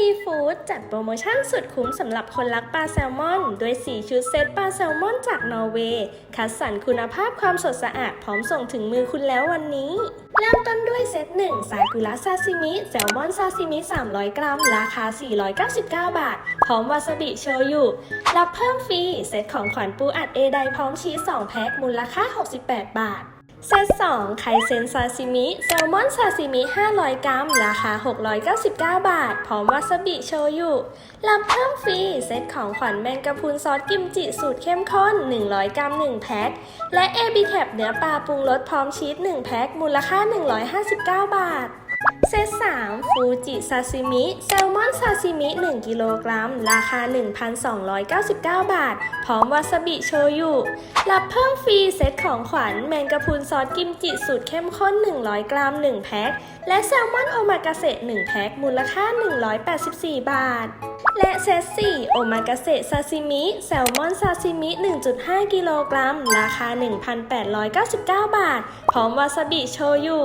AD Food จัดโปรโมชั่นสุดคุ้มสำหรับคนรักปลาแซลมอน ด้วย 4 ชุดเซตปลาแซลมอนจากนอร์เวย์ คัดสรรคุณภาพความสดสะอาดพร้อมส่งถึงมือคุณแล้ววันนี้ เริ่มต้นด้วยเซต 1 ซากุระซาซิมิ แซลมอนซาซิมิ 300 กรัม ราคา 499 บาท พร้อมวาซาบิโชยุ รับเพิ่มฟรี เซตของขวัญปูอัดเอไดพร้อมชีส 2 แพ็คมูลค่า 68 บาท เซต2ไคเซนซาซิมิ แซลมอนซาซิมิ 500 กรัม ราคา 699 บาท พร้อมวาซาบิโชยุ รับเพิ่มฟรี เซตของขวัญแมงกะพรุนซอสกิมจิสูตรเข้มข้น 100 กรัม 1 แพ็ค และเอบิแคปเนื้อปลาปรุงรสพร้อมชีส 1 แพ็ค มูลค่า 159 บาท เซต3ฟูจิซาซิมิแซลมอนซาซิมิ 1 กิโลกรัม ราคา 1,299 บาท พร้อมวาซาบิโชยุ รับเพิ่มฟรีเซตของขวัญแมงกะพรุนซอสกิมจิสูตรเข้มข้น 100 กรัม 1 แพ็ค และแซลมอนโอมากาเสะ1แพ็ค มูลค่า 184 บาท และเซต4โอมากาเสะซาซิมิ แซลมอนซาซิมิ 1.5 กิโลกรัม ราคา 1,899 บาท พร้อมวาซาบิโชยุ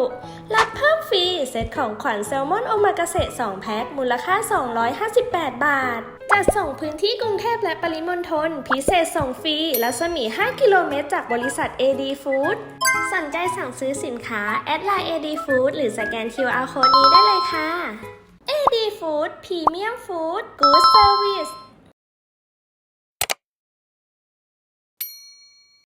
รับเพิ่มฟรีเซตของขวัญแซลมอนโอมากาเสะ2แพ็คมูลค่า 258 บาท จัดส่งพื้นที่กรุงเทพและปริมณฑลพิเศษส่งฟรีรัศมี 5 กิโลเมตรจากบริษัท AD Food สนใจสั่งซื้อสินค้า แอดไลน์ AD Food หรือสแกน QR Code นี้ได้เลยค่ะ AD Food Premium Food Good Service